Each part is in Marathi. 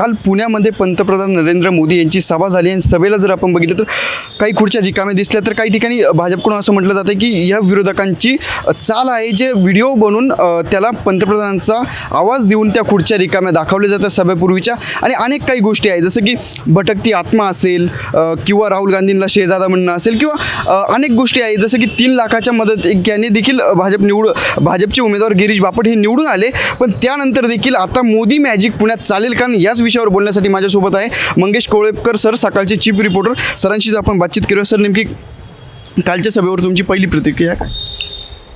काल पुण्यामध्ये पंतप्रधान नरेंद्र मोदी यांची सभा झाली आणि सभेला जर आपण बघितलं तर काही खुर्च्या रिकाम्या दिसल्या तर काही ठिकाणी भाजपकडून असं म्हटलं जातं की या विरोधकांची चाल आहे जे व्हिडिओ बनवून त्याला पंतप्रधानांचा आवाज देऊन त्या खुर्च्या रिकाम्या दाखवल्या जातात सभेपूर्वीच्या. आणि अनेक काही गोष्टी आहेत जसं की भटकती आत्मा असेल किंवा राहुल गांधींना शेजादा म्हणणं असेल किंवा अनेक गोष्टी आहेत जसं की तीन लाखाच्या मदत यांनी देखील भाजप निवड भाजपचे उमेदवार गिरीश बापट हे निवडून आले. पण त्यानंतर देखील आता मोदी मॅजिक पुण्यात चालेल कारण याच विषयावर बोलण्यासाठी माझ्यासोबत आहे मंगेश कोळेपकर सर सकाळचे चीफ रिपोर्टर. सरांशी आपण बातचीत करूया सर नेमकी कालच्या सभेवर तुमची पहिली प्रतिक्रिया काय?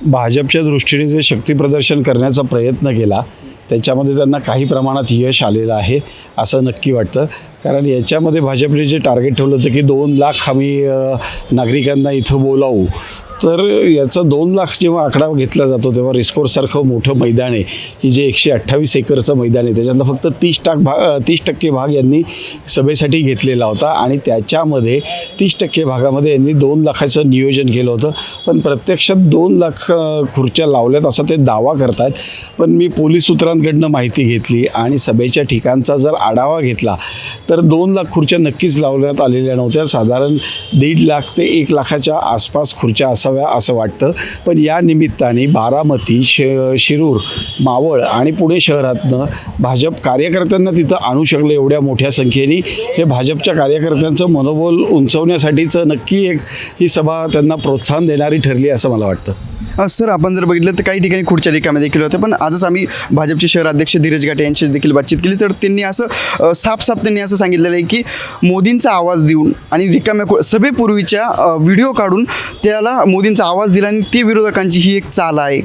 भाजपच्या दृष्टीने जे शक्तीप्रदर्शन करण्याचा प्रयत्न केला त्याच्यामध्ये त्यांना काही प्रमाणात यश आलेलं आहे असं नक्की वाटतं. कारण याच्यामध्ये भाजपने जे टार्गेट ठेवलं होतं की दोन लाख आम्ही नागरिकांना इथं बोलावू. तर याचं दोन लाख जेव्हा आकडा घेतला जातो तेव्हा रिस्कोरसारखं मोठं मैदान आहे. की जे एकशे अठ्ठावीस एकरचं मैदान आहे. त्याच्यातला फक्त तीस टाक भाग तीस टक्के भाग यांनी सभेसाठी घेतलेला होता. आणि त्याच्यामध्ये तीस टक्के भागामध्ये यांनी दोन लाखाचं नियोजन केलं होतं. पण प्रत्यक्षात दोन लाख खुर्च्या लावल्यात असा ते दावा करतायत. पण मी पोलीस सूत्रांकडनं माहिती घेतली आणि सभेच्या ठिकाणचा जर आढावा घेतला तर तर दोन लाख खुर्च्या नक्कीच लावण्यात आलेल्या नव्हत्या. साधारण दीड लाख ते एक लाखाच्या आसपास खुर्च्या असाव्या असं वाटतं. पण या निमित्ताने बारामती श शिरूर मावळ आणि पुणे शहरातनं भाजप कार्यकर्त्यांना तिथं आणू शकलं एवढ्या मोठ्या संख्येने. हे भाजपच्या कार्यकर्त्यांचं मनोबल उंचवण्यासाठीचं नक्की एक ही सभा त्यांना प्रोत्साहन देणारी ठरली असं मला वाटतं. सर आपण जर बघितलं तर काही ठिकाणी खुर्च्या रिकाम्या देखील होत्या पण आजच आम्ही भाजपचे शहराध्यक्ष धीरज घाटे यांच्याशी देखील बातचीत केली. तर त्यांनी असं साफसाफ साफ साफ त्यांनी असं सांगितलेलं आहे की मोदींचा आवाज देऊन आणि रिकाम्या सभेपूर्वीच्या व्हिडिओ काढून त्याला मोदींचा आवाज दिला आणि ते विरोधकांची ही एक चाल आहे.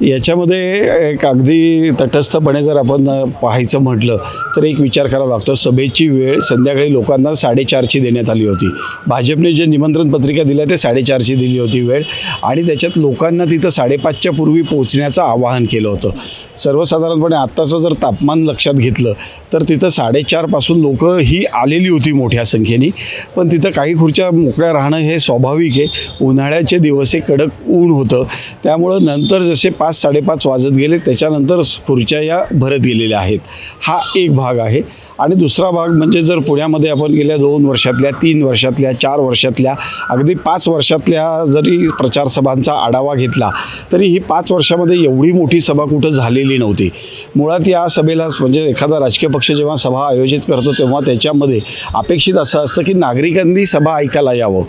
याच्यामध्ये एक अगदी तटस्थपणे जर आपण पाहायचं म्हटलं तर एक विचार करावा लागतो. सभेची वेळ संध्याकाळी लोकांना साडेचारची देण्यात आली होती. भाजपने जे निमंत्रण पत्रिका दिल्या ते साडेचारची दिली होती वेळ. आणि त्याच्यात लोकांना तिथं साडेपाचच्या पूर्वी पोहोचण्याचं आवाहन केलं होतं. सर्वसाधारणपणे आत्ताचं जर तापमान लक्षात घेतलं तर तिथं साडेचारपासून लोक ही आलेली होती मोठ्या संख्येने. पण तिथं काही खुर्च्या मोकळ्या राहणं हे स्वाभाविक आहे. उन्हाळ्याचे दिवस हे कडक ऊन होतं. त्यामुळं नंतर जसे पाच साडेपाच वाजत गेले. त्याच्यानंतर खुर्च्या या भरत गेलेल्या आहेत. हा एक भाग आहे. आणि दुसरा भाग म्हणजे जर पुण्यामध्ये आपण गेल्या दोन वर्षातल्या तीन वर्षातल्या चार वर्षातल्या अगदी पाच वर्षातल्या जरी प्रचारसभांचा आढावा घेतला तरी ही पाच वर्षामध्ये एवढी मोठी सभा कुठं झालेली नव्हती. मुळात या सभेला म्हणजे एखादा राजकीय पक्ष जेव्हा सभा आयोजित करतो तेव्हा त्याच्यामध्ये अपेक्षित असं असतं की नागरिकांनी सभा ऐकायला यावं.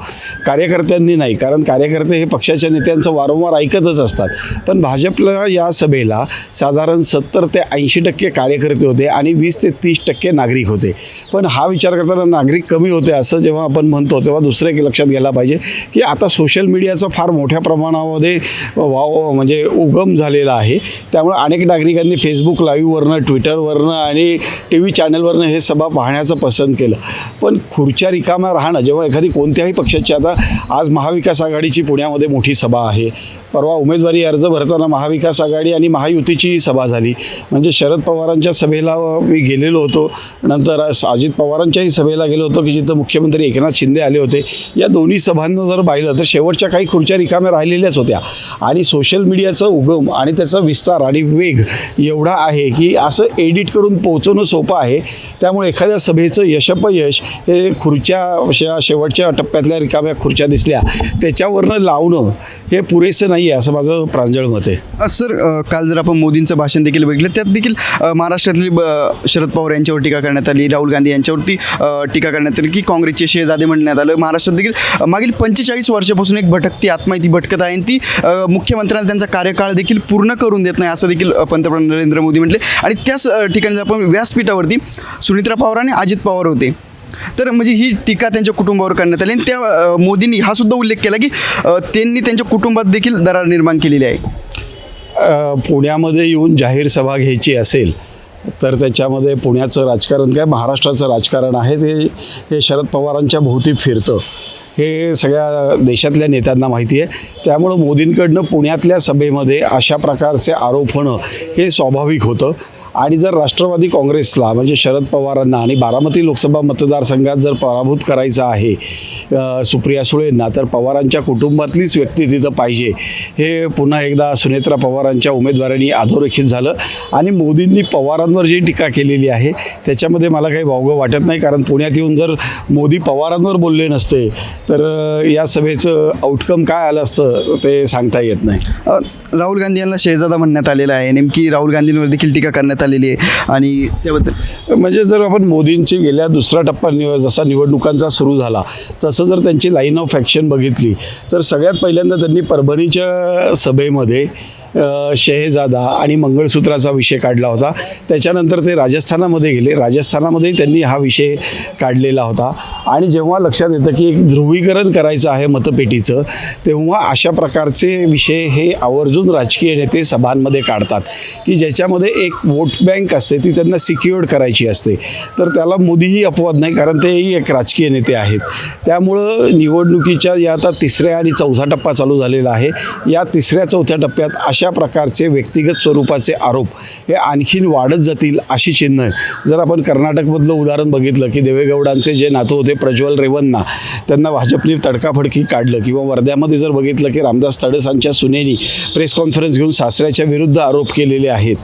कार्यकर्त्यांनी नाही कारण कार्यकर्ते हे पक्षाच्या नेत्यांचं वारंवार ऐकतच असतात. पण भाजपला या सभेला साधारण सत्तर ते ऐंशी टक्के कार्यकर्ते होते आणि वीस ते तीस टक्के नागरिक होते. पण हा विचार करताना नागरिक कमी होते असं जेव्हा आपण म्हणतो तेव्हा दुसरं एक लक्षात घ्यायला पाहिजे की आता सोशल मीडियाचा फार मोठ्या प्रमाणामध्ये वाव म्हणजे उगम झालेला आहे. त्यामुळे अनेक नागरिकांनी फेसबुक लाईव्हवरनं ट्विटरवरनं आणि टी व्ही चॅनलवरनं हे सभा पाहण्याचं पसंत केलं. पण खुर्च्या रिकाम्या राहणं जेव्हा एखादी कोणत्याही पक्षाची आता आज महाविकास आघाडीची पुण्यामध्ये मोठी सभा आहे. परवा उमेदवारी अर्ज भरताना महाविकास आघाडी आणि महायुतीची सभा झाली. म्हणजे शरद पवारांच्या सभेला मी गेलेलो होतो. नंतर अजित पवारांच्याही सभेला गेलो होतो की जिथं मुख्यमंत्री एकनाथ शिंदे आले होते. या दोन्ही सभांना जर पाहिलं तर शेवटच्या काही खुर्च्या रिकाम्या राहिलेल्याच होत्या. आणि सोशल मीडियाचा उगम आणि त्याचा विस्तार आणि वेग एवढा आहे की असं एडिट करून पोहोचवणं सोपं आहे. त्यामुळे एखाद्या सभेचं यशपयश हे खुर्च्या अशा शेवटच्या टप्प्यातल्या रिकाम्या खुर्च्या दिसल्या. त्याच्यावरनं लावणं हे पुरेसं नाही आहे असं माझं प्रांजळ मत आहे. सर काल जर आपण मोदींचं भाषण देखील बघितलं त्यात देखील महाराष्ट्रातली ब- शरद पवार यांच्यावर टीका करण्यात आली. राहुल गांधी यांच्यावरती टीका करण्यात आली की काँग्रेसचे शेजादे म्हणण्यात आलं. महाराष्ट्रात देखील मागील पंचेचाळीस वर्षापासून एक भटकती आत्मा ती भटकत आहे आणि ती मुख्यमंत्र्यांना त्यांचा कार्यकाळ देखील पूर्ण करून देत नाही असं देखील पंतप्रधान नरेंद्र मोदी म्हटले. आणि त्याच ठिकाणी आपण व्यासपीठावरती सुनित्रा पवार आणि अजित पवार होते. तर म्हणजे ही टीका त्यांच्या कुटुंबावर करण्यात आली आणि त्या मोदींनी हा सुद्धा उल्लेख केला की त्यांनी त्यांच्या कुटुंबात देखील दरार निर्माण केलेली आहे. पुण्यामध्ये येऊन जाहीर सभा घ्यायची असेल तर त्याच्यामध्ये पुण्याचं राजकारण काय महाराष्ट्राचं राजकारण आहे ते हे शरद पवारांच्या भोवती फिरतं. हे सगळ्या देशातल्या नेत्यांना माहिती आहे. त्यामुळं मोदींकडनं पुण्यातल्या सभेमध्ये अशा प्रकारचे आरोप होणं हे स्वाभाविक होतं. आणि जर राष्ट्रवादी काँग्रेसला म्हणजे शरद पवारांना आणि बारामती लोकसभा मतदारसंघात जर पराभूत करायचं आहे सुप्रिया सुळेंना तर पवारांच्या कुटुंबातलीच व्यक्ती तिथं पाहिजे. हे पुन्हा एकदा सुनेत्रा पवारांच्या उमेदवारांनी अधोरेखित झालं. आणि मोदींनी पवारांवर जी टीका केलेली आहे त्याच्यामध्ये मला काही वावगं वाटत नाही कारण पुण्यात येऊन जर मोदी पवारांवर बोलले नसते तर या सभेचं आउटकम काय आलं असतं ते सांगता येत नाही. राहुल गांधी यांना शेजादा म्हणण्यात आलेला आहे. नेमकी राहुल गांधींवर देखील टीका करण्यात आलेली आहे. आणि त्याबद्दल म्हणजे जर आपण मोदींची गेल्या दुसरा टप्पा निव जसा निवडणुकांचा सुरू झाला तसं जर त्यांची लाईन ऑफ ॲक्शन बघितली तर सगळ्यात पहिल्यांदा त्यांनी परभणीच्या सभेमध्ये शहेजादा आणि मंगळसूत्राचा विषय काढला होता. त्याच्यानंतर ते राजस्थानामध्ये गेले. राजस्थानामध्ये त्यांनी हा विषय काढलेला होता. आणि जेव्हा लक्षात येतं की एक ध्रुवीकरण करायचं आहे मतपेटीचं तेव्हा अशा प्रकारचे विषय हे आवर्जून राजकीय नेते सभांमध्ये काढतात. की ज्याच्यामध्ये एक वोट बँक असते ती त्यांना सिक्युअर्ड करायची असते. तर त्याला मोदीही अपवाद नाही कारण तेही एक राजकीय नेते आहेत. त्यामुळं निवडणुकीच्या या आता तिसऱ्या आणि चौथा टप्पा चालू झालेला आहे. या तिसऱ्या चौथ्या टप्प्यात अशा प्रकारचे व्यक्तिगत स्वरूपाचे आरोप हे आणखीन वाढत जातील अशी चिन्ह आहे जर आपण कर्नाटकमधलं उदाहरण बघितलं की देवेगौडांचे जे नातू होते प्रज्वल रेवन्ना त्यांना भाजपने तडकाफडकी काढलं किंवा वर्ध्यामध्ये जर बघितलं की रामदास तडसांच्या सुनेनी प्रेस कॉन्फरन्स घेऊन सासऱ्याच्या विरुद्ध आरोप केलेले आहेत.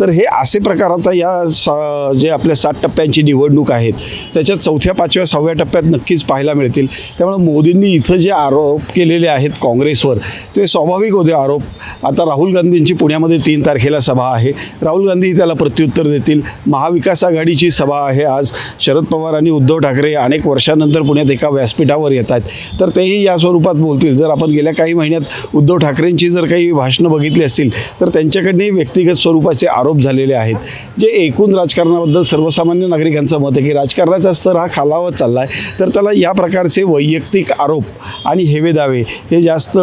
तर हे असे प्रकार आता या सा जे आपल्या सात टप्प्यांची निवडणूक आहेत त्याच्यात चौथ्या पाचव्या सहाव्या टप्प्यात नक्कीच पाहायला मिळतील. त्यामुळे मोदींनी इथं जे आरोप केलेले आहेत काँग्रेसवर ते स्वाभाविक होते आरोप. आता राहुल राहुल गांधींची पुण्यामध्ये तीन तारखेला सभा आहे. राहुल गांधी त्याला प्रत्युत्तर देतील. महाविकास आघाडीची सभा आहे आज. शरद पवार आणि उद्धव ठाकरे अनेक वर्षानंतर पुण्यात एका व्यासपीठावर येत आहेत तर तेही या स्वरूपात बोलतील. जर आपण गेल्या काही महिन्यात उद्धव ठाकरेंची जर काही भाषणं बघितली असतील तर त्यांच्याकडनंही व्यक्तिगत स्वरूपाचे आरोप झालेले आहेत. जे एकूण राजकारणाबद्दल सर्वसामान्य नागरिकांचं मत आहे की राजकारणाचा स्तर हा खालावत चालला आहे तर त्याला या प्रकारचे वैयक्तिक आरोप आणि हेवेदावे हे जास्त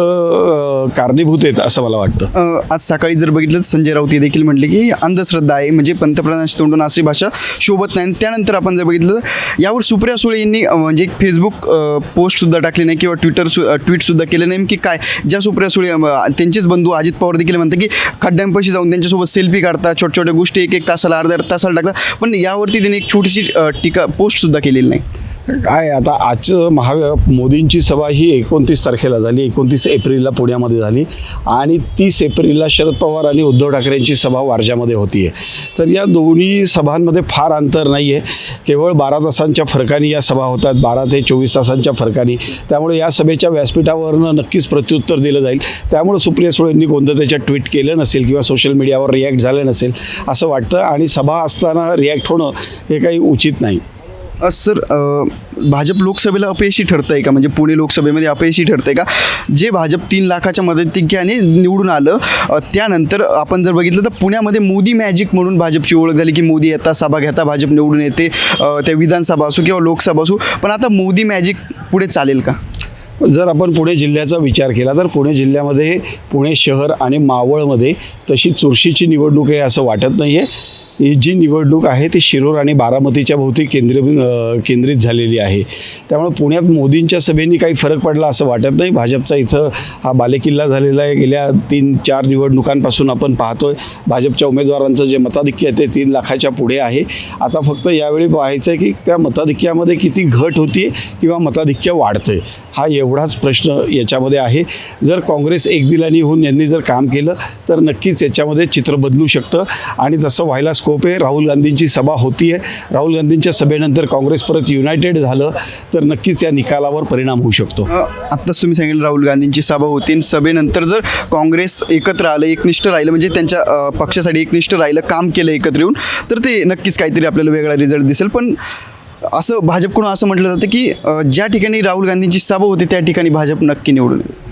कारणीभूत आहेत असं मला वाटतं. आज सकाळी जर बघितलं तर संजय राऊत हे देखील म्हटले की अंधश्रद्धा आहे म्हणजे पंतप्रधानांशी तोंडून अशी भाषा शोभत नाही. आणि त्यानंतर आपण जर बघितलं तर यावर सुप्रिया सुळे यांनी म्हणजे एक फेसबुक पोस्टसुद्धा टाकली नाही किंवा ट्विटर सु ट्विटसुद्धा केलं नाही. की काय? ज्या सुप्रिया सुळे त्यांचेच बंधू अजित पवार देखील म्हणतात की खड्ड्यांपाशी जाऊन त्यांच्यासोबत सेल्फी काढतात छोट्या छोट्या गोष्टी एक एक तासाला अर्ध्या तासाला टाकतात. पण यावरती त्यांनी एक छोटीशी टीका पोस्टसुद्धा केलेली नाही. काय आता आजचं महा मोदींची सभा ही एकोणतीस तारखेला झाली एकोणतीस एप्रिलला पुण्यामध्ये झाली आणि तीस एप्रिलला शरद पवार आणि उद्धव ठाकरेंची सभा वारजामध्ये होती आहे तर या दोन्ही सभांमध्ये फार अंतर नाही आहे केवळ बारा तासांच्या फरकाने या सभा होतात बारा ते चोवीस तासांच्या फरकाने. त्यामुळे या सभेच्या व्यासपीठावरनं नक्कीच प्रत्युत्तर दिलं जाईल. त्यामुळे सुप्रिया सुळेंनी कोणतं त्याच्यात ट्विट केलं नसेल किंवा सोशल मीडियावर रिॲक्ट झालं नसेल असं वाटतं आणि सभा असताना रिॲक्ट होणं हे काही उचित नाही. सर भाजप लोकसभेला अपयशी ठरतं आहे का? म्हणजे पुणे लोकसभेमध्ये अपयशी ठरतं आहे का? जे भाजप तीन लाखाच्या मदतीने निवडून आलं त्यानंतर आपण जर बघितलं तर पुण्यामध्ये मोदी मॅजिक म्हणून भाजपची ओळख झाली की मोदी येता सभा घेता भाजप निवडून येते त्या विधानसभा असो किंवा लोकसभा असो. पण आता मोदी मॅजिक पुढे चालेल का? जर आपण पुणे जिल्ह्याचा विचार केला तर पुणे जिल्ह्यामध्ये पुणे शहर आणि मावळमध्ये तशी चुरशीची निवडणूक आहे असं वाटत नाही आहे जी निवडणूक आहे ती शिरोर आणि बारामतीच्या भोवती केंद्र केंद्रित झालेली आहे. त्यामुळे पुण्यात मोदींच्या सभेनी काही फरक पडला असं वाटत नाही. भाजपचा इथं हा बालेकिल्ला झालेला आहे. गेल्या तीन चार निवडणुकांपासून आपण पाहतोय. भाजपच्या उमेदवारांचं जे मताधिक्य आहे ते तीन लाखाच्या पुढे आहे. आता फक्त यावेळी पाहायचं आहे की त्या मताधिक्यामध्ये किती घट होती किंवा मताधिक्य वाढतंय हा एवढाच प्रश्न याच्यामध्ये आहे. जर काँग्रेस एक दिलानी होऊन यांनी जर काम केलं तर नक्कीच याच्यामध्ये चित्र बदलू शकतं. आणि जसं व्हायला स्कोप राहुल गांधींची सभा होती आहे राहुल गांधींच्या सभेनंतर काँग्रेस परत युनायटेड झालं तर नक्कीच या निकालावर परिणाम होऊ शकतो. आत्ताच तुम्ही सांगितलं राहुल गांधींची सभा होती आणि सभेनंतर जर काँग्रेस एकत्र आलं एकनिष्ठ राहिलं म्हणजे त्यांच्या पक्षासाठी एकनिष्ठ राहिलं काम केलं एकत्र येऊन तर ते नक्कीच काहीतरी आपल्याला वेगळा रिझल्ट दिसेल. पण असं भाजपकडून असं म्हटलं जातं की ज्या ठिकाणी राहुल गांधींची सभा होती त्या ठिकाणी भाजप नक्की निवडून येईल.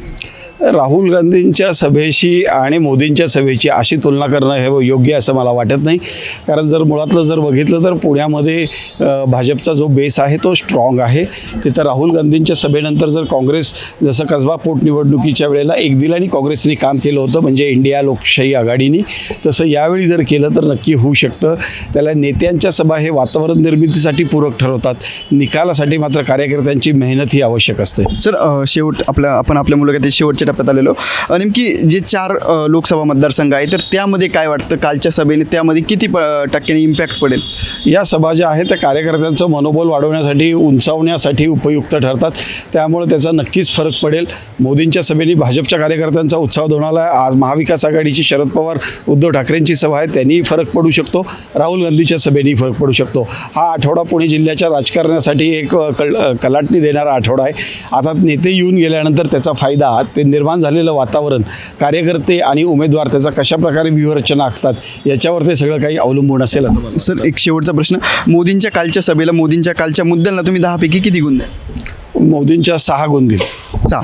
राहुल गांधींच्या सभेशी आणि मोदींच्या सभेची अशी तुलना करणं हे योग्य असं मला वाटत नाही. कारण जर मुळातलं जर बघितलं तर पुण्यामध्ये भाजपचा जो बेस आहे तो स्ट्रॉंग आहे. तिथं राहुल गांधींच्या सभेनंतर जर काँग्रेस जसं कसबा पोटनिवडणुकीच्या वेळेला एकदिलानी काँग्रेसने काम केलं होतं म्हणजे इंडिया लोकशाही आघाडीने तसं यावेळी जर केलं तर नक्की होऊ शकतं. त्याला नेत्यांच्या सभा हे वातावरण निर्मितीसाठी पूरक ठरवतात. निकालासाठी मात्र कार्यकर्त्यांची मेहनत ही आवश्यक असते. सर शेवट आपल्या आपण आपल्या मुलाखती शेवटच्या टप्प्यात आलेलो. नेमकी जे चार लोकसभा मतदारसंघ आहे तर त्यामध्ये काय वाटतं? कालच्या सभेने त्यामध्ये किती प टक्क्याने इम्पॅक्ट पडेल? या सभा ज्या आहेत त्या कार्यकर्त्यांचं मनोबल वाढवण्यासाठी उंचावण्यासाठी उपयुक्त ठरतात. त्यामुळे त्याचा नक्कीच फरक पडेल. मोदींच्या सभेने भाजपच्या कार्यकर्त्यांचा उत्साह दोनाला आहे. आज महाविकास आघाडीची शरद पवार उद्धव ठाकरेंची सभा आहे त्यांनीही फरक पडू शकतो. राहुल गांधीच्या सभेनेही फरक पडू शकतो. हा आठवडा पुणे जिल्ह्याच्या राजकारणासाठी एक कल कलाटणी देणारा आठवडा आहे. आता नेते येऊन गेल्यानंतर त्याचा फायदा ते निर्माण झालेलं वातावरण कार्यकर्ते आणि उमेदवार त्याचा कशा प्रकारे व्यूहरचना आखतात याच्यावर ते सगळं काही अवलंबून असेल सर एक शेवटचा प्रश्न. मोदींच्या कालच्या सभेला मोदींच्या कालच्या मुद्द्यांना तुम्ही दहापैकी किती गुण द्या मोदींच्या सहा गुण दिले सहा.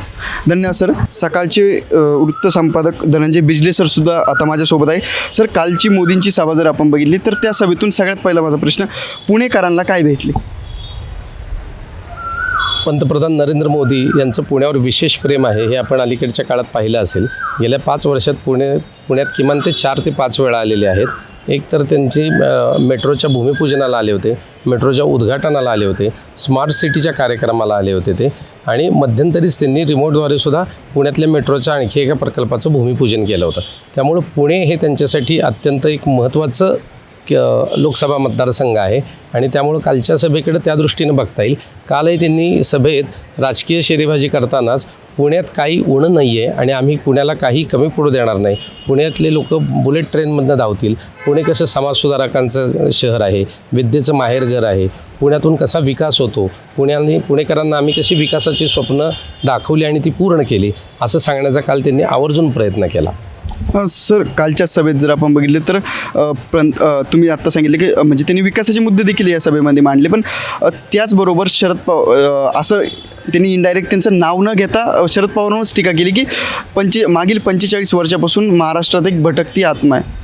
धन्यवाद सर. सकाळचे अ, वृत्त संपादक धनंजय बिजले सर सुद्धा आता माझ्यासोबत आहे. सर कालची मोदींची सभा जर आपण बघितली तर त्या सभेतून सगळ्यात पहिला माझा प्रश्न पुणेकरांना काय भेटले? पंतप्रधान नरेंद्र मोदी यांचं पुण्यावर विशेष प्रेम आहे हे आपण अलीकडच्या काळात पाहिलं असेल. गेल्या पाच वर्षात पुणे पुण्यात किमान ते चार ते पाच वेळा आलेले आहेत. एक तर त्यांची मेट्रोच्या भूमिपूजनाला आले होते मेट्रोच्या उद्घाटनाला आले होते स्मार्ट सिटीच्या कार्यक्रमाला आले होते ते आणि मध्यंतरीच त्यांनी रिमोटद्वारे सुद्धा पुण्यातल्या मेट्रोच्या आणखी एका प्रकल्पाचं भूमिपूजन केलं होतं. त्यामुळं पुणे हे त्यांच्यासाठी अत्यंत एक महत्त्वाचं लोकसभा मतदारसंघ आहे आणि त्यामुळं कालच्या सभेकडे त्या दृष्टीनं बघता येईल. कालही त्यांनी सभेत राजकीय शेरेबाजी करतानाच पुण्यात काही उणं नाही आहे आणि आम्ही पुण्याला काही कमी पडू देणार नाही. पुण्यातले लोक बुलेट ट्रेनमधनं धावतील. पुणे कसं समाजसुधारकांचं शहर आहे विद्येचं माहेरघर आहे पुण्यातून कसा विकास होतो पुण्याने पुणेकरांना आम्ही कशी विकासाची स्वप्न दाखवली आणि ती पूर्ण केली असं सांगण्याचा काल त्यांनी आवर्जून प्रयत्न केला. सर कालच्या सभेत जर आपण बघितले तर अ, पंत तुम्ही आत्ता सांगितले की म्हणजे त्यांनी विकासाचे मुद्दे देखील या सभेमध्ये मांडले पण त्याचबरोबर शरद पवार असं त्यांनी इनडायरेक्ट त्यांचं नाव न घेता शरद पवारांवरच टीका केली की पंचे मागील पंचेचाळीस वर्षापासून महाराष्ट्रात एक भटकती आत्मा आहे.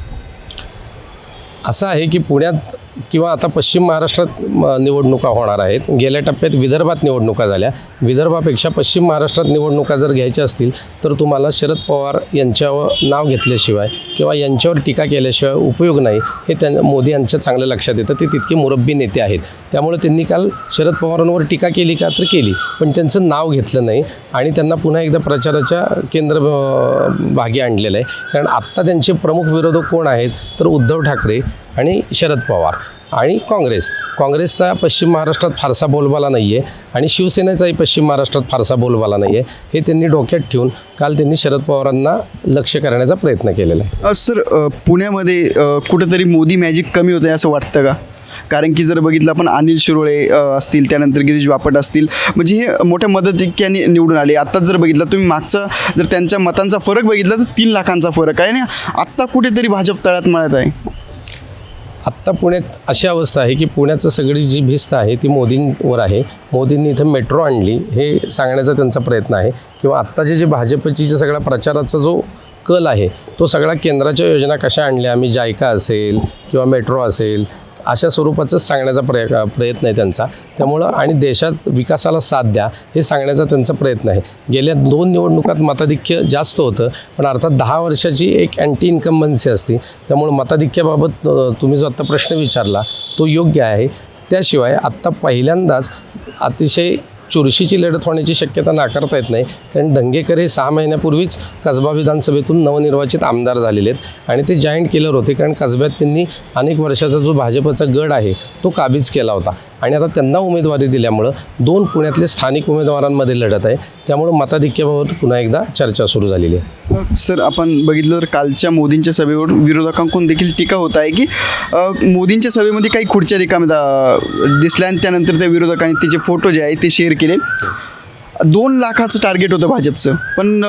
असं आहे की पुण्यात किंवा आता पश्चिम महाराष्ट्रात निवडणुका होणार आहेत. गेल्या टप्प्यात विदर्भात निवडणुका झाल्या. विदर्भापेक्षा पश्चिम महाराष्ट्रात निवडणुका जर घ्यायच्या असतील तर तुम्हाला शरद पवार यांच्यावर नाव घेतल्याशिवाय किंवा यांच्यावर टीका केल्याशिवाय उपयोग नाही हे त्या मोदी यांच्या चांगलं लक्षात येतं. ते तितके मुरब्बी नेते आहेत. त्यामुळे त्यांनी काल शरद पवारांवर टीका केली का तर केली पण त्यांचं नाव घेतलं नाही आणि त्यांना पुन्हा एकदा प्रचाराच्या केंद्र भागी आणलेलं आहे. कारण आत्ता त्यांचे प्रमुख विरोधक कोण आहेत तर उद्धव ठाकरे आणि शरद पवार आणि काँग्रेस. काँग्रेसचा पश्चिम महाराष्ट्रात फारसा बोलबाला नाही आहे आणि शिवसेनेचाही पश्चिम महाराष्ट्रात फारसा बोलबाला नाही आहे हे त्यांनी डोक्यात ठेवून काल त्यांनी शरद पवारांना लक्ष करण्याचा प्रयत्न केलेला आहे. सर पुण्यामध्ये कुठेतरी कुठंतरी मोदी मॅजिक कमी होतं आहे असं वाटतं का? कारण की जर बघितलं आपण अनिल शिरोळे असतील त्यानंतर गिरीश बापट असतील म्हणजे हे मोठ्या मदतिक्याने निवडून आले. आत्ताच जर बघितलं तुम्ही मागचा जर त्यांच्या मतांचा फरक बघितला तर तीन लाखांचा फरक आहे आणि आत्ता कुठेतरी भाजप तळ्यात मळत आहे. आता पुण्यात अशी अवस्था आहे की पुण्याचं सगळी जी भिस्त आहे ती मोदींवर आहे. मोदींनी इथं मेट्रो आणली हे सांगण्याचा त्यांचा प्रयत्न आहे. किंवा आत्ताचे जे भाजपची जे सगळ्या प्रचाराचा जो कल आहे तो सगळा केंद्राच्या योजना कशा आणल्या? आम्ही जायका असेल किंवा मेट्रो असेल अशा स्वरूपाचंच सांगण्याचा प्रय प्रयत्न आहे त्यांचा. त्यामुळं आणि देशात विकासाला साथ द्या हे सांगण्याचा त्यांचा प्रयत्न आहे. गेल्या दोन निवडणुकात मताधिक्य जास्त होतं पण अर्थात दहा वर्षाची एक अँटी इन्कम्बन्सी असते. त्यामुळं मताधिक्याबाबत तुम्ही जो आत्ता प्रश्न विचारला तो योग्य आहे. त्याशिवाय आत्ता पहिल्यांदाच अतिशय चुरशीची लढत होण्याची शक्यता नाकारता येत नाही. कारण दंगेकर हे सहा महिन्यापूर्वीच कसबा विधानसभेतून नवनिर्वाचित आमदार झालेले आहेत आणि ते जायंट किलर होते. कारण कसब्यात त्यांनी अनेक वर्षाचा जो भाजपचा गड आहे तो काबीज केला होता. आणि आता त्यांना उमेदवारी दिल्यामुळं दोन पुण्यातले स्थानिक उमेदवारांमध्ये लढत आहे. त्यामुळं मताधिक्याबाबत पुन्हा एकदा चर्चा सुरू झालेली आहे. सर आपण बघितलं तर कालच्या मोदींच्या सभेवर विरोधकांकडून देखील टीका होत आहे की मोदींच्या सभेमध्ये काही खुर्च्या रिकाम्या दिसल्या आणि त्यानंतर त्या विरोधकांनी त्याचे फोटो जे आहे ते शेअर केले. दोन लाखाचं टार्गेट होतं भाजपचं. पण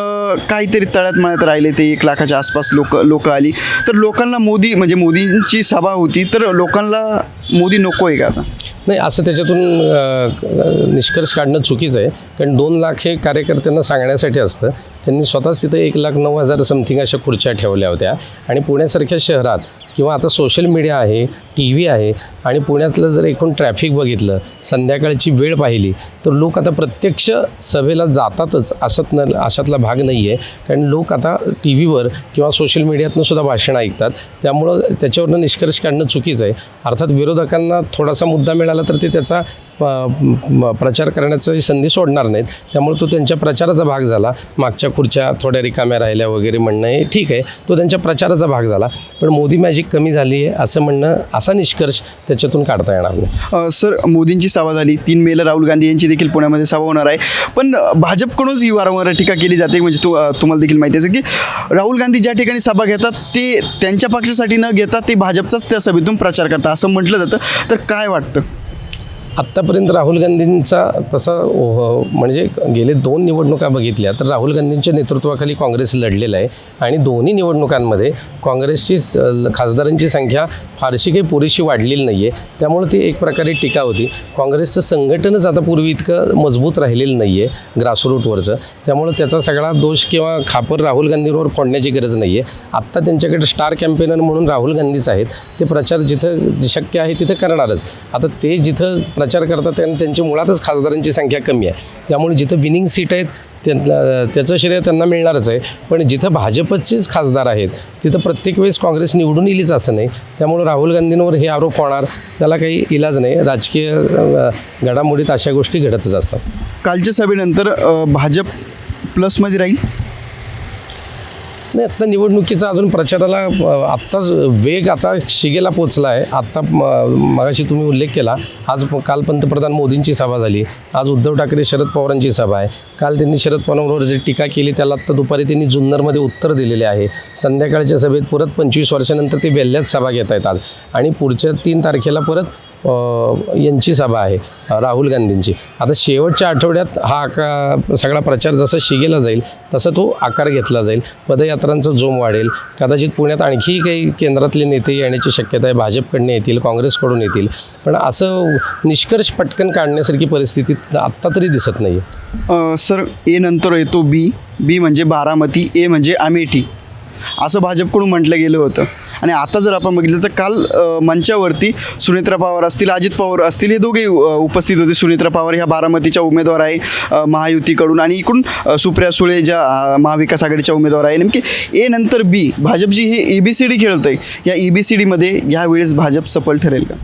काहीतरी तळ्यात मळ्यात राहिले ते एक लाखाच्या आसपास लोक लोकं आली. तर लोकांना मोदी म्हणजे मोदींची सभा होती तर लोकांना मोदी नको आहे का आता? नाही असं त्याच्यातून निष्कर्ष काढणं चुकीचं आहे. कारण दोन लाख हे कार्यकर्त्यांना सांगण्यासाठी असतं. त्यांनी स्वतःच तिथं एक लाख नऊ हजार समथिंग अशा खुर्च्या ठेवल्या होत्या. आणि पुण्यासारख्या शहरात किंवा आता सोशल मीडिया आहे टी व्ही आहे आणि पुण्यातलं जर एकूण ट्रॅफिक बघितलं संध्याकाळची वेळ पाहिली तर लोक आता प्रत्यक्ष सभेला जातातच. असत न अशातला भाग नाही आहे कारण लोक आता टी व्हीवर किंवा सोशल मीडियातनं सुद्धा भाषणं ऐकतात. त्यामुळं त्याच्यावरनं निष्कर्ष काढणं चुकीचं आहे. अर्थात विरोध विरोधकांना थोडासा मुद्दा मिळाला तर ते त्याचा प्रचार करण्याची संधी सोडणार नाहीत. त्यामुळे तो त्यांच्या प्रचाराचा भाग झाला. मागच्या खुर्च्या थोड्या रिकाम्या राहिल्या वगैरे म्हणणं हे ठीक आहे. तो त्यांच्या प्रचाराचा भाग झाला. पण मोदी मॅजिक कमी झाली आहे असं म्हणणं असा निष्कर्ष त्याच्यातून काढता येणार नाही. सर मोदींची सभा झाली. तीन मेला राहुल गांधी यांची देखील पुण्यामध्ये सभा होणार आहे. पण भाजपकडूनच ही वारंवार टीका केली जाते. म्हणजे तू तुम्हाला देखील माहिती असेल की राहुल गांधी ज्या ठिकाणी सभा घेतात ते त्यांच्या पक्षासाठी न घेता ते भाजपचाच त्या सभेतून प्रचार करतात. असं म्हटलं जातं. तर काय वाटतं? आत्तापर्यंत राहुल गांधींचा तसा हो, हो, म्हणजे गेले दोन निवडणुका बघितल्या तर राहुल गांधींच्या नेतृत्वाखाली काँग्रेस लढलेलं आहे आणि दोन्ही निवडणुकांमध्ये काँग्रेसची खासदारांची संख्या फारशी काही पुरेशी वाढलेली नाही आहे त्यामुळे ती एक प्रकारे टीका होती. काँग्रेसचं संघटनच आता पूर्वी इतकं मजबूत राहिलेलं नाही आहे ग्रासरूटवरचं. त्यामुळे त्याचा सगळा दोष किंवा खापर राहुल गांधींवर फोडण्याची गरज नाही आहे आत्ता त्यांच्याकडे स्टार कॅम्पेनर म्हणून राहुल गांधीच आहेत. ते प्रचार जिथं शक्य आहे तिथं करणारच. आता ते जिथं प्रचार करतात त्यांना त्यांची मुळातच खासदारांची संख्या कमी आहे. त्यामुळे जिथं विनिंग सीट आहेत त्यांना त्याचं श्रेय त्यांना मिळणारच आहे. पण जिथं भाजपचेच खासदार आहेत तिथं प्रत्येक वेळेस काँग्रेस निवडून येईलच असं नाही. त्यामुळे राहुल गांधींवर हे आरोप होणार त्याला काही इलाज नाही. राजकीय घडामोडीत अशा गोष्टी घडतच असतात. कालच्या सभेनंतर भाजप प्लसमध्ये राहील? नाही आत्ता निवडणुकीचा अजून प्रचाराला आत्ताच वेग आता शिगेला पोचला आहे आत्ता म- मगाशी तुम्ही उल्लेख केला आज प- काल पंतप्रधान मोदींची सभा झाली. आज उद्धव ठाकरे शरद पवारांची सभा आहे. काल त्यांनी शरद पवारांवर जी टीका केली त्याला आत्ता दुपारी त्यांनी जुन्नरमध्ये उत्तर दिलेले आहे. संध्याकाळच्या सभेत परत पंचवीस वर्षानंतर ते वेल्ल्यात सभा घेत आहेत आज. आणि पुढच्या तीन तारखेला परत यांची सभा आहे राहुल गांधींची. आता शेवटच्या आठवड्यात हा आका सगळा प्रचार जसा शिगेला जाईल तसा तो आकार घेतला जाईल. पदयात्रांचा जोम वाढेल. कदाचित पुण्यात आणखी काही केंद्रातले नेते येण्याची शक्यता आहे. भाजपकडून येतील काँग्रेसकडून येतील. पण असं निष्कर्ष पटकन काढण्यासारखी परिस्थिती आत्ता तरी दिसत नाही सर ए नंतर येतो बी. बी म्हणजे बारामती ए म्हणजे अमेठी. असं भाजपकडून म्हटलं गेलं होतं. आणि आता जर आपण बघितलं तर काल मंचावरती सुनेत्रा पवार असतील अजित पवार असतील हे दोघे उपस्थित होते. सुनेत्रा पवार ह्या बारामतीच्या उमेदवार आहे महायुतीकडून आणि इकडून सुप्रिया सुळे ज्या महाविकास आघाडीच्या उमेदवार आहे. नेमके ए नंतर बी भाजपची हे ए बी सी डी खेळतं आहे या ई बी सी डीमध्ये यावेळेस भाजप सफल ठरेल का?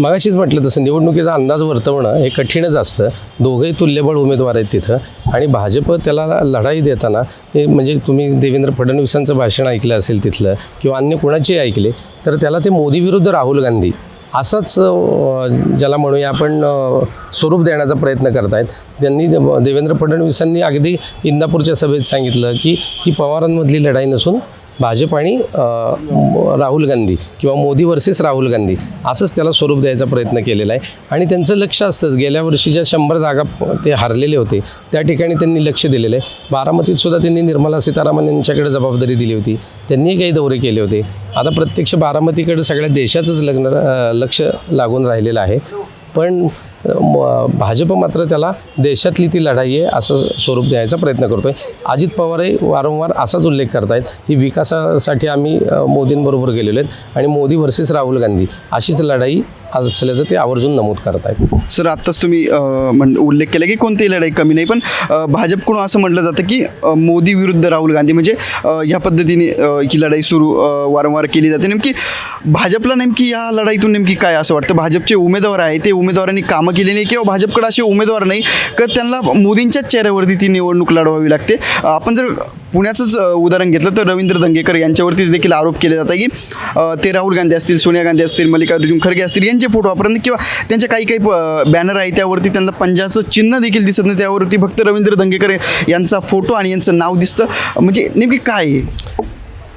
मगाशीच म्हटलं तसं निवडणुकीचा अंदाज वर्तवणं हे कठीणच असतं. दोघंही तुल्यबळ उमेदवार आहेत तिथं. आणि भाजप त्याला लढाई देताना हे म्हणजे तुम्ही देवेंद्र फडणवीसांचं भाषण ऐकलं असेल तिथलं किंवा अन्य कुणाचेही ऐकले तर त्याला ते मोदी विरुद्ध राहुल गांधी. असंच ज्याला म्हणूया आपण स्वरूप देण्याचा प्रयत्न करतायत. त्यांनी देवेंद्र फडणवीसांनी अगदी इंदापूरच्या सभेत सांगितलं की ही पवारांमधली लढाई नसून भाजप आणि राहुल गांधी किंवा मोदी वर्सेस राहुल गांधी असंच त्याला स्वरूप द्यायचा प्रयत्न केलेला आहे. आणि त्यांचं लक्ष असतंच. गेल्या वर्षी ज्या शंभर जागा ते हारलेले होते त्या ठिकाणी त्यांनी लक्ष दिलेलं आहे. बारामतीत सुद्धा त्यांनी निर्मला सीतारामन यांच्याकडे जबाबदारी दिली होती. त्यांनी काही दौरे केले होते. आता प्रत्यक्ष बारामतीकडे सगळ्या देशाचंच लग्न लक्ष लागून राहिलेलं आहे. पण भाजप मात्र त्याला देशातली ती लढाई आहे असं स्वरूप द्यायचा प्रयत्न करतोय. अजित पवारही वारंवार असाच उल्लेख करतायत ही विकासासाठी आम्ही मोदींबरोबर गेलेलो आहेत आणि मोदी वर्सेस राहुल गांधी अशीच लढाई असल्याचं ते आवर्जून नमूद करतायत. सर आत्ताच तुम्ही म्हण उल्लेख केला की कोणतीही लढाई कमी नाही पण भाजपकडून असं म्हटलं जातं की मोदी विरुद्ध राहुल गांधी म्हणजे ह्या पद्धतीने ही लढाई सुरू वारंवार केली जाते. नेमकी भाजपला नेमकी या लढाईतून नेमकी काय असं वाटतं? भाजपचे उमेदवार आहे ते उमेदवारांनी कामं केली नाही किंवा भाजपकडे असे उमेदवार नाही का त्यांना मोदींच्याच चेहऱ्यावरती ती निवडणूक लढवावी लागते? आपण जर पुण्याचंच उदाहरण घेतलं तर रवींद्र दंगेकर यांच्यावरतीच देखील आरोप केले जातात की ते राहुल गांधी असतील सोनिया गांधी असतील मल्लिकार्जुन खरगे असतील यांचे फोटो वापरतात किंवा त्यांच्या काही काही बॅनर आहे त्यावरती त्यांना पंजाचं चिन्ह देखील दिसत नाही. त्यावरती फक्त रवींद्र दंगेकर यांचा फोटो आणि यांचं नाव दिसतं. म्हणजे नेमकी काय आहे?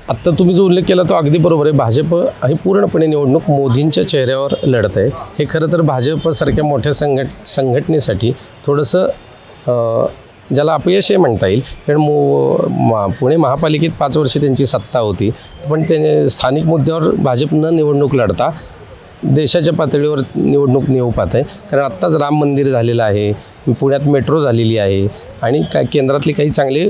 आत्ता तुम्ही जो उल्लेख केला तो अगदी बरोबर आहे. भाजप हे पूर्णपणे निवडणूक मोदींच्या चेहऱ्यावर लढत आहे. हे खरं तर भाजपसारख्या मोठ्या संघट संघटनेसाठी थोडंसं ज्याला अपयश म्हणता येईल. कारण मो मा पुणे महापालिकेत पाच वर्षे त्यांची सत्ता होती. पण ते स्थानिक मुद्द्यावर भाजप न निवडणूक लढता देशाच्या पातळीवर निवडणूक नेऊ पाहत आहे. कारण आत्ताच राम मंदिर झालेलं आहे. पुण्यात मेट्रो झालेली आहे आणि काय केंद्रातले काही चांगले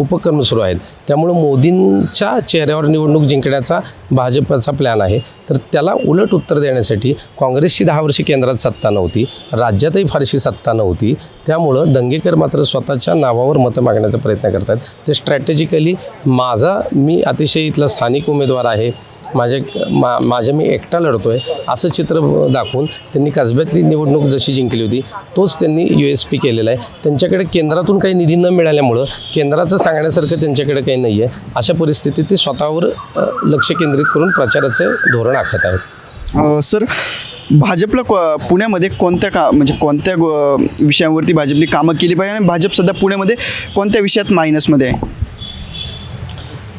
उपक्रम सुरू आहेत. त्यामुळं मोदींच्या चेहऱ्यावर निवडणूक जिंकण्याचा भाजपचा प्लॅन आहे. तर त्याला उलट उत्तर देण्यासाठी काँग्रेसची दहा वर्षे केंद्रात सत्ता नव्हती राज्यातही फारशी सत्ता नव्हती. त्यामुळं दंगेकर मात्र स्वतःच्या नावावर मतं मागण्याचा प्रयत्न करतात ते स्ट्रॅटेजिकली माझा मी अतिशय इथला स्थानिक उमेदवार आहे. माझ्या मा माझ्या मी एकटा लढतो आहे असं चित्र दाखवून त्यांनी कसब्यातली निवडणूक जशी जिंकली होती तोच त्यांनी यू एस पी केलेला आहे. त्यांच्याकडे केंद्रातून काही निधी न मिळाल्यामुळं केंद्राचं सांगण्यासारखं त्यांच्याकडे काही नाही आहे. अशा परिस्थितीत ते स्वतःवर लक्ष केंद्रित करून प्रचाराचं धोरण आखत आहेत. सर भाजपला को- पुण्यामध्ये कोणत्या का म्हणजे कोणत्या विषयावरती विषयांवरती भाजपने कामं केली पाहिजे? आणि भाजप सध्या पुण्यामध्ये कोणत्या विषयात मायनसमध्ये आहे?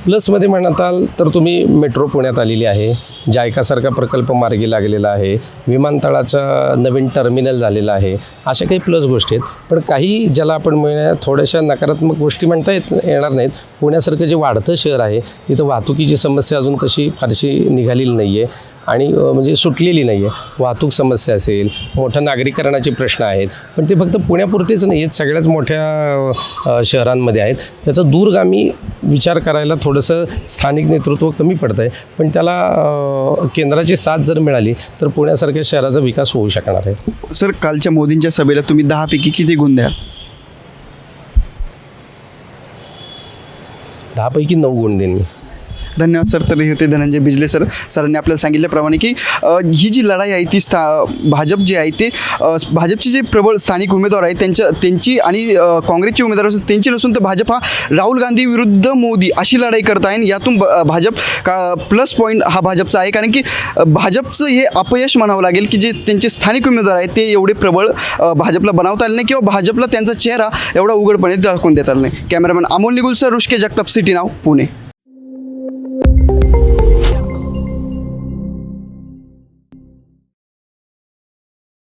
प्लसमध्ये म्हणताल तर तुम्ही मेट्रो पुण्यात आलेली आहे जायकासारखा प्रकल्प मार्गी लागलेला आहे विमानतळाचं नवीन टर्मिनल झालेलं आहे अशा काही प्लस गोष्टी आहेत. पण काही ज्याला आपण म्हणूया थोड्याशा नकारात्मक गोष्टी म्हणता येत येणार नाहीत. पुण्यासारखं जे वाढतं शहर आहे तिथं वाहतुकीची समस्या अजून तशी फारशी निघालेली नाही आहे आणि म्हणजे सुटलेली नाही आहे वाहतूक समस्या असेल मोठ्या नागरीकरणाचे प्रश्न आहेत पण ते फक्त पुण्यापुरतेच नाही आहेत सगळ्याच मोठ्या शहरांमध्ये आहेत. त्याचा दूरगामी विचार करायला थोडंसं स्थानिक नेतृत्व कमी पडतं आहे पण त्याला केंद्राची साथ जर मिळाली तर पुण्यासारख्या शहराचा विकास होऊ शकणार आहे. सर कालच्या मोदींच्या सभेला तुम्ही दहापैकी किती गुण द्याल? दहापैकी नऊ गुण देईन मी. धन्यवाद सर तर हे होते धनंजय बिजले सर. सरांनी आपल्याला सांगितल्याप्रमाणे की ही जी लढाई आहे ती स्था भाजप जे आहे ते भाजपचे जे प्रबळ स्थानिक उमेदवार आहेत त्यांच्या त्यांची आणि काँग्रेसचे उमेदवार असतात त्यांची नसून तर भाजप हा राहुल गांधी विरुद्ध मोदी अशी लढाई करत आहे. यातून ब- भाजप का प्लस पॉईंट हा भाजपचा आहे. कारण की भाजपचं हे अपयश म्हणावं लागेल की जे त्यांचे स्थानिक उमेदवार आहेत ते एवढे प्रबळ भाजपला बनवता आले नाही किंवा भाजपला त्यांचा चेहरा एवढा उघडपणे दाखवून देता आला नाही. Cameraman Amol Nigul sir Rushke Jagtap city नाव पुणे.